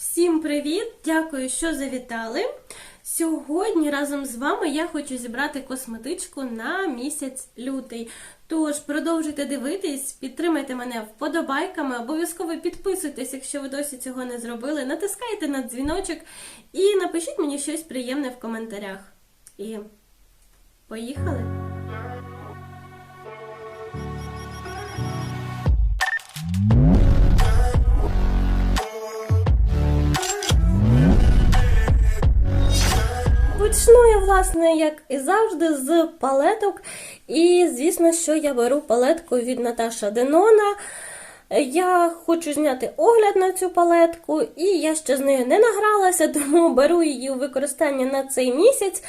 Всім привіт! Дякую, що завітали. Сьогодні разом з вами я хочу зібрати косметичку на місяць лютий. Тож продовжуйте дивитись, підтримайте мене вподобайками, обов'язково підписуйтесь, якщо ви досі цього не зробили. Натискайте на дзвіночок і напишіть мені щось приємне в коментарях. І поїхали! Почну я, власне, як і завжди, з палеток. І, звісно, що я беру палетку від Наташа Денона. Я хочу зняти огляд на цю палетку, і я ще з нею не награлася, тому беру її у використання на цей місяць.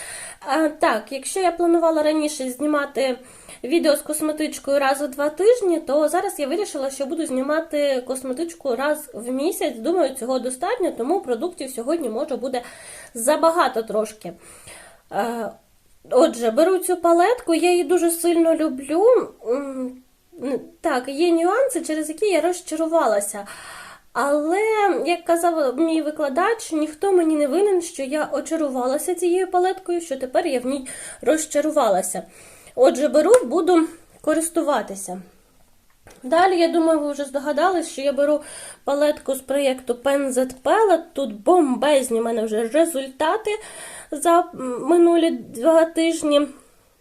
Так, якщо я планувала раніше знімати відео з косметичкою раз у два тижні, то зараз я вирішила, що буду знімати косметичку раз в місяць. Думаю, цього достатньо, тому продуктів сьогодні може буде забагато трошки. Е, Отже, беру цю палетку, я її дуже сильно люблю. Так, є нюанси, через які я розчарувалася. Але, як казав мій викладач, ніхто мені не винен, що я очарувалася цією палеткою, що тепер я в ній розчарувалася. Отже, беру, буду користуватися. Далі, я думаю, ви вже здогадались, що я беру палетку з проєкту Pen Z Palette. Тут бомбезні в мене вже результати за минулі два тижні.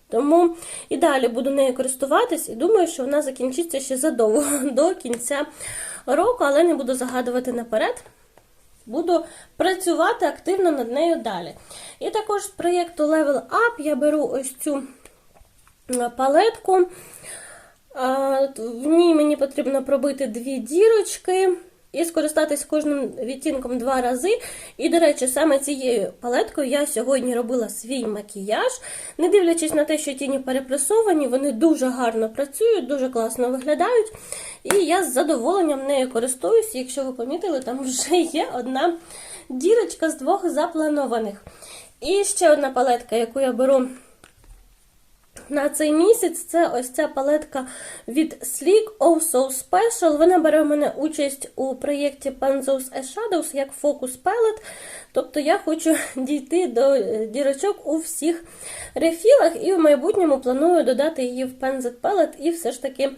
Тому і далі буду нею користуватись і думаю, що вона закінчиться ще задовго до кінця року, але не буду загадувати наперед. Буду працювати активно над нею далі. І також з проєкту Level Up я беру ось цю палетку. В ній мені потрібно пробити дві дірочки і скористатись кожним відтінком два рази. І, до речі, саме цією палеткою я сьогодні робила свій макіяж. Не дивлячись на те, що тіні перепресовані, вони дуже гарно працюють, дуже класно виглядають. І я з задоволенням нею користуюсь. Якщо ви помітили, там вже є одна дірочка з двох запланованих. І ще одна палетка, яку я беру. На цей місяць це ось ця палетка від Sleek Oh So Special. Вона бере в мене участь у проєкті Penzos Shadows як фокус палет. Тобто я хочу дійти до дірочок у всіх рефілах, і в майбутньому планую додати її в Penzet Palette і все ж таки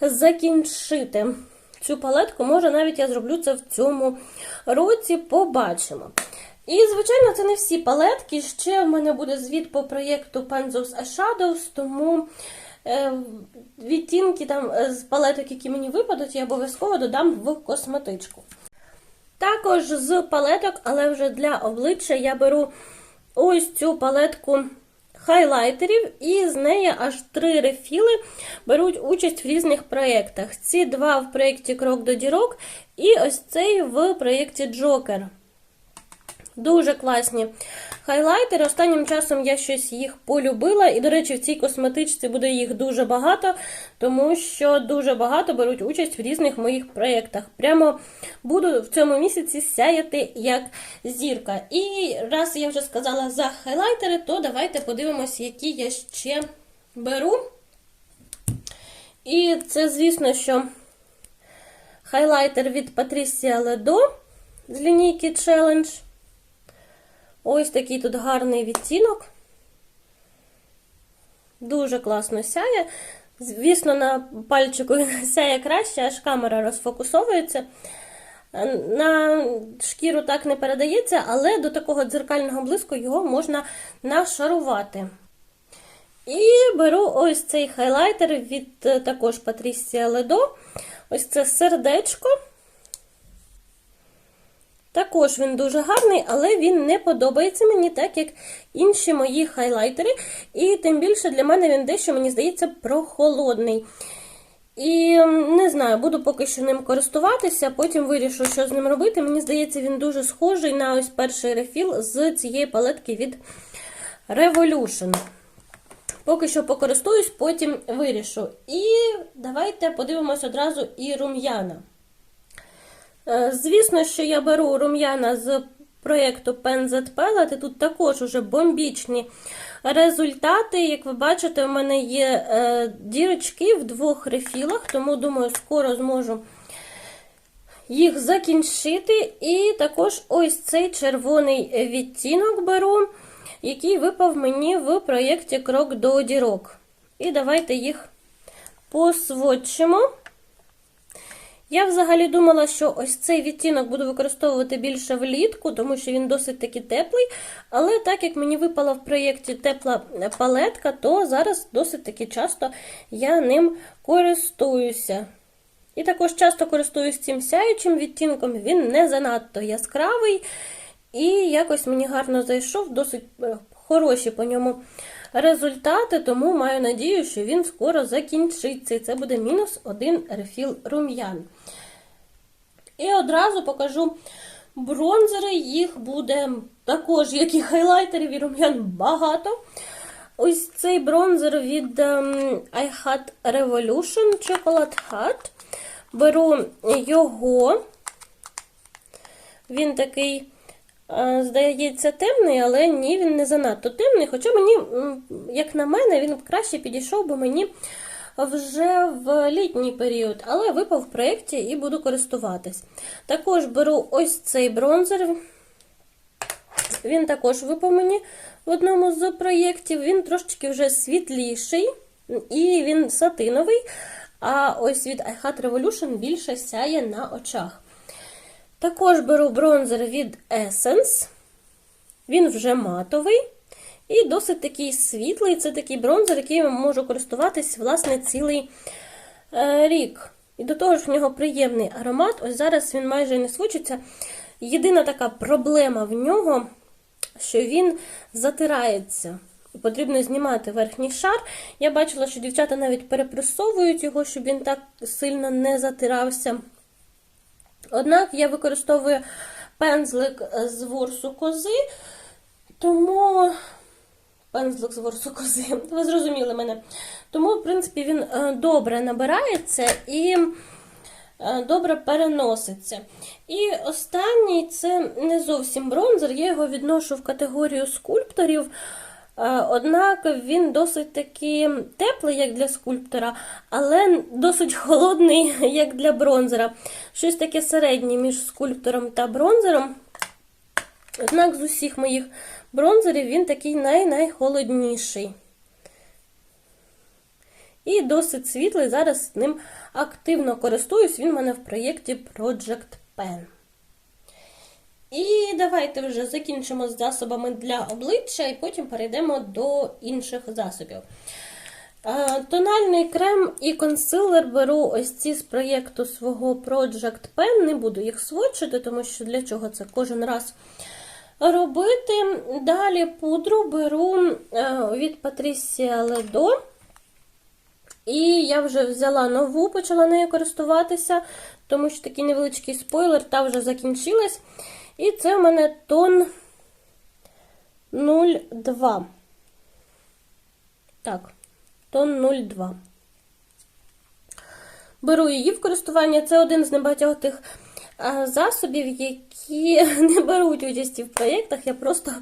закінчити цю палетку. Може, навіть я зроблю це в цьому році, побачимо. І, звичайно, це не всі палетки. Ще в мене буде звіт по проєкту Penzos Shadows, тому е, відтінки там з палеток, які мені випадуть, я обов'язково додам в косметичку. Також з палеток, але вже для обличчя, я беру ось цю палетку хайлайтерів, і з неї аж три рефіли беруть участь в різних проєктах. Ці два в проєкті Крок до дірок, і ось цей в проєкті Джокер. Дуже класні хайлайтери. Останнім часом я щось їх полюбила. І, до речі, в цій косметичці буде їх дуже багато, тому що дуже багато беруть участь в різних моїх проєктах. Прямо буду в цьому місяці сяяти як зірка. І раз я вже сказала за хайлайтери, то давайте подивимося, які я ще беру. І це, звісно, що хайлайтер від Patricia Ledo з лінійки Challenge. Ось такий тут гарний відтінок. Дуже класно сяє. Звісно, на пальчику сяє краще, аж камера розфокусовується. На шкіру так не передається, але до такого дзеркального блиску його можна нашарувати. І беру ось цей хайлайтер від також Patricia Ledo. Ось це сердечко. Також він дуже гарний, але він не подобається мені, так як інші мої хайлайтери. І тим більше для мене він дещо, мені здається, прохолодний. І не знаю, буду поки що ним користуватися, потім вирішу, що з ним робити. Мені здається, він дуже схожий на ось перший рефіл з цієї палетки від Revolution. Поки що покористуюсь, потім вирішу. І давайте подивимось одразу і рум'яна. Звісно, що я беру рум'яна з проєкту Pen Z Palette, і тут також уже бомбічні результати. Як ви бачите, у мене є дірочки в двох рефілах, тому, думаю, скоро зможу їх закінчити. І також ось цей червоний відтінок беру, який випав мені в проєкті Крок до дірок. І давайте їх посводчимо. Я взагалі думала, що ось цей відтінок буду використовувати більше влітку, тому що він досить таки теплий. Але так як мені випала в проєкті тепла палетка, то зараз досить таки часто я ним користуюся. І також часто користуюсь цим сяючим відтінком, він не занадто яскравий. І якось мені гарно зайшов, досить е, хороші по ньому результати, тому маю надію, що він скоро закінчиться. І це буде мінус один рефіл рум'ян. І одразу покажу бронзери, їх буде також, як і хайлайтерів і рум'ян, багато. Ось цей бронзер від ем, I Had Revolution Chocolate Hat. Беру його. Він такий, е, здається, темний, але ні, він не занадто темний. Хоча мені, як на мене, він краще підійшов би мені вже в літній період, але випав в проєкті і буду користуватись. Також беру ось цей бронзер. Він також випав мені в одному з проєктів. Він трошечки вже світліший і він сатиновий. А ось від I Had Revolution більше сяє на очах. Також беру бронзер від Essence. Він вже матовий. І досить такий світлий. Це такий бронзер, який я можу користуватись, власне, цілий е, рік. І до того ж, в нього приємний аромат. Ось зараз він майже не свочиться. Єдина така проблема в нього, що він затирається. Потрібно знімати верхній шар. Я бачила, що дівчата навіть перепресовують його, щоб він так сильно не затирався. Однак я використовую пензлик з ворсу кози, тому пензлик з ворсу кози, ви зрозуміли мене. Тому, в принципі, він е, добре набирається і е, добре переноситься. І останній це не зовсім бронзер, я його відношу в категорію скульпторів. Е, Однак він досить таки теплий, як для скульптора, але досить холодний, як для бронзера. Щось таке середнє між скульптором та бронзером. Однак з усіх моїх бронзерів він такий най-найхолодніший. І досить світлий. Зараз ним активно користуюсь. Він в мене в проєкті Project Pen. І давайте вже закінчимо з засобами для обличчя, і потім перейдемо до інших засобів. Тональний крем і консилер беру ось ці з проєкту свого Project Pen. Не буду їх сводчити, тому що для чого це кожен раз робити. Далі пудру беру е, від Patricia Ledo. І я вже взяла нову, почала нею користуватися, тому що такий невеличкий спойлер, та вже закінчилась. І це в мене тон 02. Так, тон 02. Беру її в користування. Це один з небагатьох тих засобів, які не беруть участі в проєктах, я просто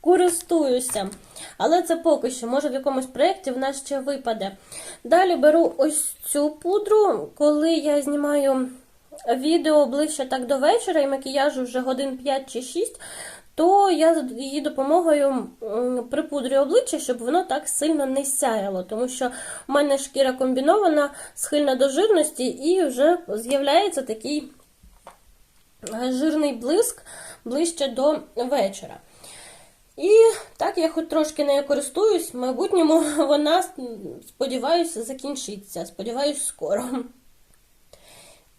користуюся. Але це поки що, може в якомусь проєкті в нас ще випаде. Далі беру ось цю пудру, коли я знімаю відео ближче так до вечора, і макіяжу вже годин 5 чи 6, то я її допомогою припудрюю обличчя, щоб воно так сильно не сяяло. Тому що в мене шкіра комбінована, схильна до жирності, і вже з'являється такий жирний блиск ближче до вечора. І так я хоч трошки нею користуюсь, в майбутньому вона, сподіваюся, закінчиться. Сподіваюсь, скоро.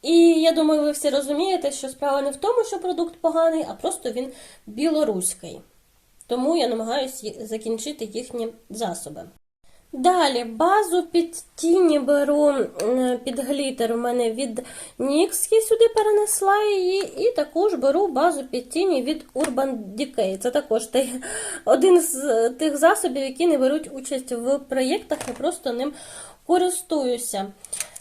І я думаю, ви всі розумієте, що справа не в тому, що продукт поганий, а просто він білоруський. Тому я намагаюся закінчити їхні засоби. Далі базу під тіні беру під глітер у мене від NYX, я сюди перенесла її, і також беру базу під тіні від Urban Decay. Це також один з тих засобів, які не беруть участь в проєктах, я просто ним користуюся.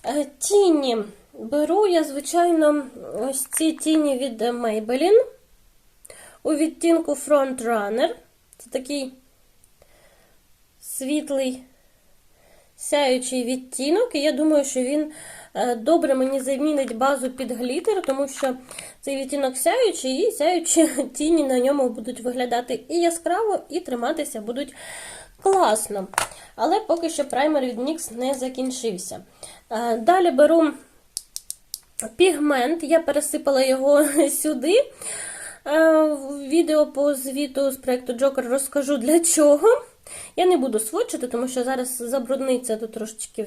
Е, тіні беру я, звичайно, ось ці тіні від Maybelline у відтінку Front Runner. Це такий світлий сяючий відтінок, і я думаю, що він е, добре мені замінить базу під глітер, тому що цей відтінок сяючий, і сяючі тіні на ньому будуть виглядати і яскраво, і триматися будуть класно. Але поки що праймер від NYX не закінчився. Е, Далі беру пігмент, я пересипала його сюди. Е, В відео по звіту з проєкту Joker розкажу для чого. Я не буду сводчити, тому що зараз забрудниться тут трошечки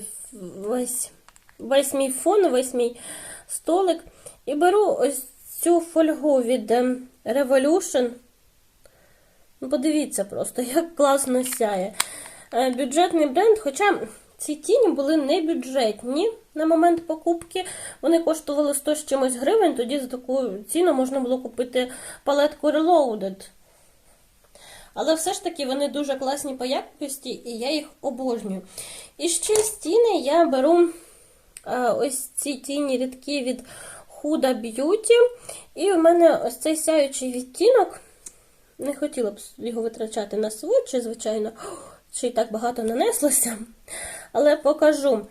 весь, весь мій фон, весь мій столик. І беру ось цю фольгу від е, Revolution. Ну, Подивіться просто, як класно сяє. Е, Бюджетний бренд, хоча ці тіні були не бюджетні на момент покупки. Вони коштували 100 з чимось гривень, тоді за таку ціну можна було купити палетку Reloaded. Але все ж таки вони дуже класні по якості, і я їх обожнюю. І ще з тіни я беру е, ось ці тіні рідкі від Huda Beauty. І в мене ось цей сяючий відтінок. Не хотіла б його витрачати на сводчі, звичайно, ще й так багато нанеслося. Але покажу.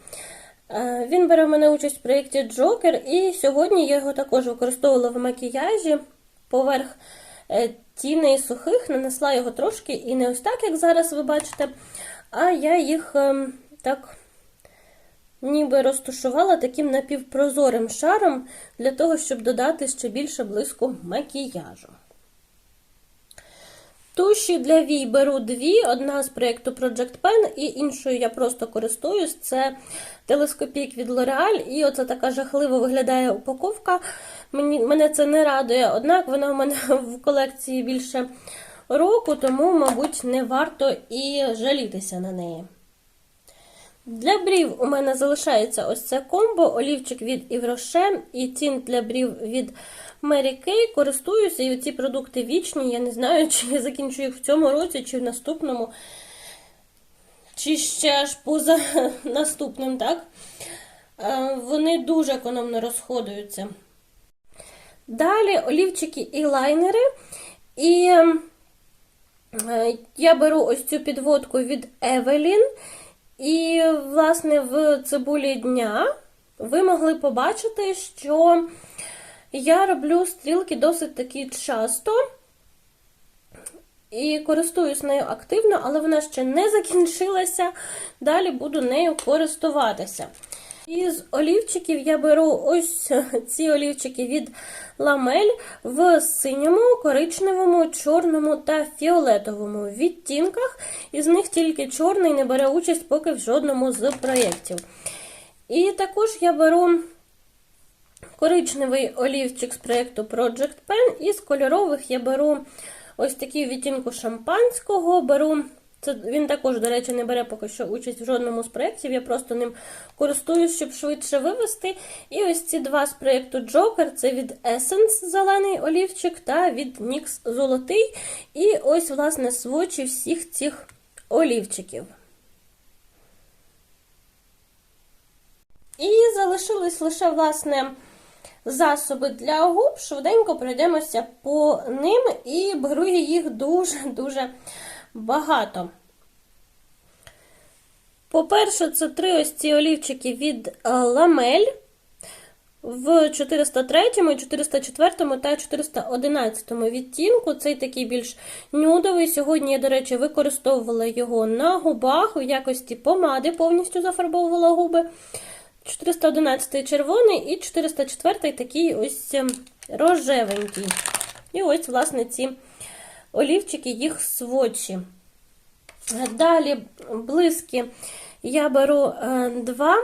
Е, Він бере в мене участь в проєкті Joker, і сьогодні я його також використовувала в макіяжі поверх е, тіней сухих, нанесла його трошки, і не ось так, як зараз ви бачите, а я їх ем, так ніби розташувала таким напівпрозорим шаром для того, щоб додати ще більше блиску макіяжу. Туші для вій беру дві, одна з проєкту Project Pen і іншою я просто користуюсь. Це телескопік від L'Oreal, і оце така жахливо виглядає упаковка. Мені, мене це не радує, однак вона в мене в колекції більше року, тому, мабуть, не варто і жалітися на неї. Для брів у мене залишається ось це комбо, олівчик від Rocher і тінт для брів від Mary Kay. Користуюся, і ці продукти вічні. Я не знаю, чи я закінчу їх в цьому році, чи в наступному, чи ще аж поза наступним, так? Е, Вони дуже економно розходуються. Далі олівчики і лайнери. І е, я беру ось цю підводку від Evelyn. І, власне, в цибулі дня ви могли побачити, що я роблю стрілки досить таки часто і користуюсь нею активно, але вона ще не закінчилася. Далі буду нею користуватися. Із олівчиків я беру ось ці олівчики від ламель в синьому, коричневому, чорному та фіолетовому відтінках. Із них тільки чорний не бере участь поки в жодному з проєктів. І також я беру коричневий олівчик з проєкту Project Pen. Із кольорових я беру ось такий відтінку шампанського. беру це він також, до речі, не бере поки що участь в жодному з проєктів. Я просто ним користуюсь, щоб швидше вивести. І ось ці два з проєкту Joker це від Essence зелений олівчик та від NYX золотий. І ось, власне, свочі всіх цих олівчиків. І залишились лише, власне, засоби для губ. Швиденько пройдемося по ним і беру їх дуже-дуже багато. По-перше, це три ось ці олівчики від ламель в 403, 404 та 411 відтінку. Цей такий більш нюдовий. Сьогодні я, до речі, використовувала його на губах у якості помади, повністю зафарбовувала губи. 411 червоний і 404 такий ось рожевенький. І ось, власне, ці олівчики, їх сводчі. Далі блиски я беру е, два.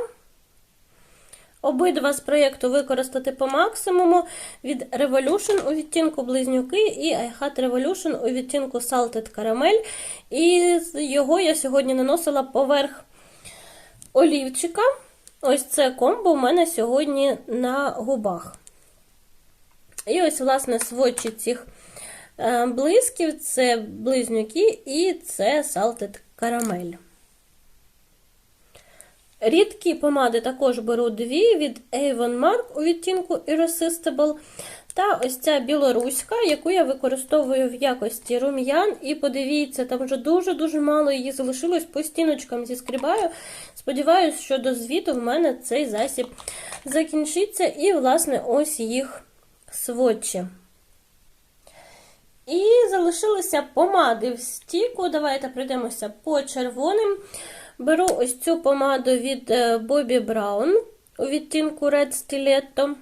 Обидва з проєкту використати по максимуму від Revolution у відтінку Близнюки і iHat Revolution у відтінку Salted Caramel. І його я сьогодні наносила поверх олівчика. Ось це комбо у мене сьогодні на губах. І ось, власне, сводчі цих Е, блисків це близнюки і це Salted Caramel. Рідкі помади також беру дві від Avon Mark у відтінку Irresistible Та ось ця білоруська, яку я використовую в якості рум'ян. І подивіться, там вже дуже-дуже мало її залишилось, по стіночкам зіскрібаю. Сподіваюсь, що до звіту в мене цей засіб закінчиться. І, власне, ось їх сводчі. І залишилися помади в стіку. Давайте пройдемося по червоним. Беру ось цю помаду від Bobbi Brown у відтінку Red Stiletto.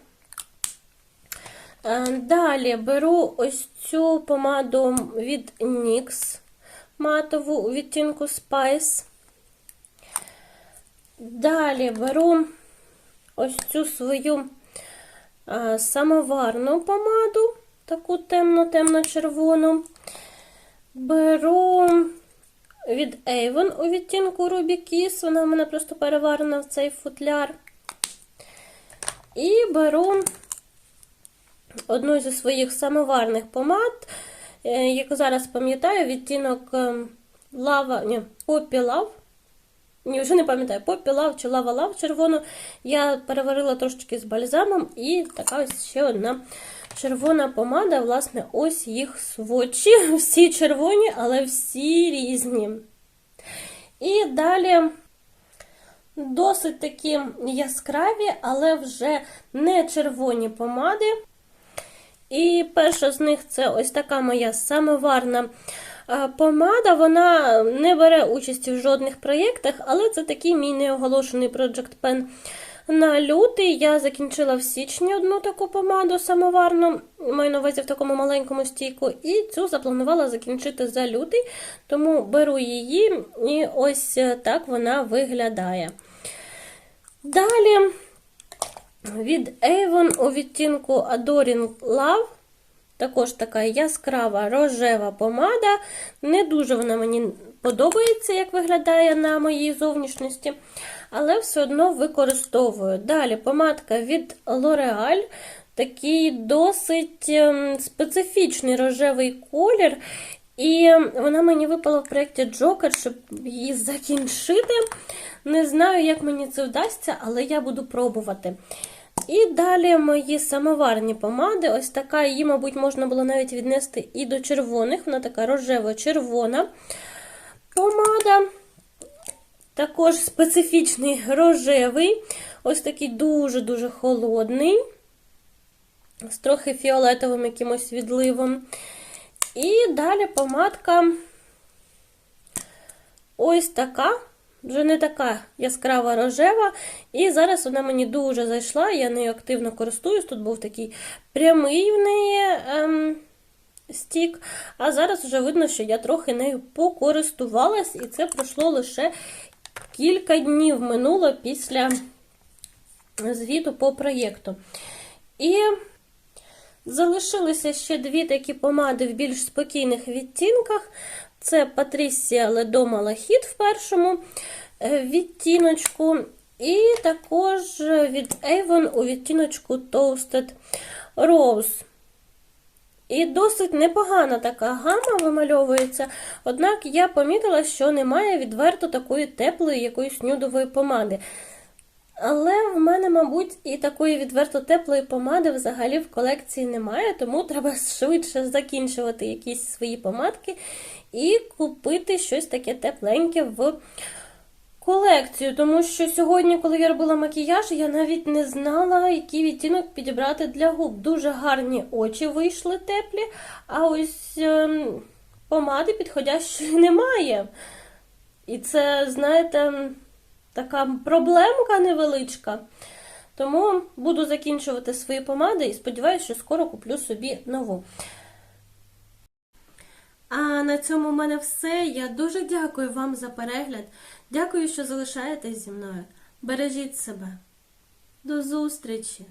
Е, Далі беру ось цю помаду від NYX матову у відтінку Spice. Далі беру ось цю свою самоварну помаду, таку темно-темно-червону. Беру від Avon у відтінку Ruby Kiss, вона в мене просто переварена в цей футляр. І беру одну зі своїх самоварних помад, е, яку зараз пам'ятаю, відтінок е, лава, ні, Poppy Love. Ні, вже не пам'ятаю, Poppy Love чи Lava Love червону. Я переварила трошечки з бальзамом, і така ось ще одна червона помада. Власне, ось їх свочі. Всі червоні, але всі різні. І далі досить такі яскраві, але вже не червоні помади. І перша з них це ось така моя самоварна е, помада. Вона не бере участі в жодних проєктах, але це такий мій неоголошений Project Pen на лютий. Я закінчила в січні одну таку помаду самоварну, маю на увазі в такому маленькому стійку, і цю запланувала закінчити за лютий, тому беру її, і ось так вона виглядає. Далі. Від Avon у відтінку Adoring Love. Також така яскрава рожева помада. Не дуже вона мені подобається, як виглядає на моїй зовнішності, але все одно використовую. Далі помадка від L'Oreal. Такий досить ем, специфічний рожевий колір. І вона мені випала в проєкті Джокер, щоб її закінчити. Не знаю, як мені це вдасться, але я буду пробувати. І далі мої самоварні помади. Ось така, її, мабуть, можна було навіть віднести і до червоних. Вона така рожево-червона помада. Також специфічний рожевий, ось такий дуже-дуже холодний, з трохи фіолетовим якимось відливом. І далі помадка ось така вже не така яскрава рожева. І зараз вона мені дуже зайшла, я нею активно користуюсь. Тут був такий прямий в неї ем, стік. А зараз вже видно, що я трохи нею покористувалась, і це пройшло лише кілька днів минуло після звіту по проєкту. І залишилися ще дві такі помади в більш спокійних відтінках. Це Патрісія Ледо Малахіт в першому е, відтіночку. І також від Avon у відтіночку Toasted Rose. І досить непогана така гама вимальовується, однак я помітила, що немає відверто такої теплої якоїсь нюдової помади. Але в мене, мабуть, і такої відверто теплої помади взагалі в колекції немає, тому треба швидше закінчувати якісь свої помадки і купити щось таке тепленьке в колекцію. Тому що сьогодні, коли я робила макіяж, я навіть не знала, який відтінок підібрати для губ. Дуже гарні очі вийшли теплі, а ось ем, помади підходящої немає. І це, знаєте, така проблемка невеличка. Тому буду закінчувати свої помади і сподіваюся, що скоро куплю собі нову. А на цьому в мене все. Я дуже дякую вам за перегляд. Дякую, що залишаєтесь зі мною. Бережіть себе. До зустрічі!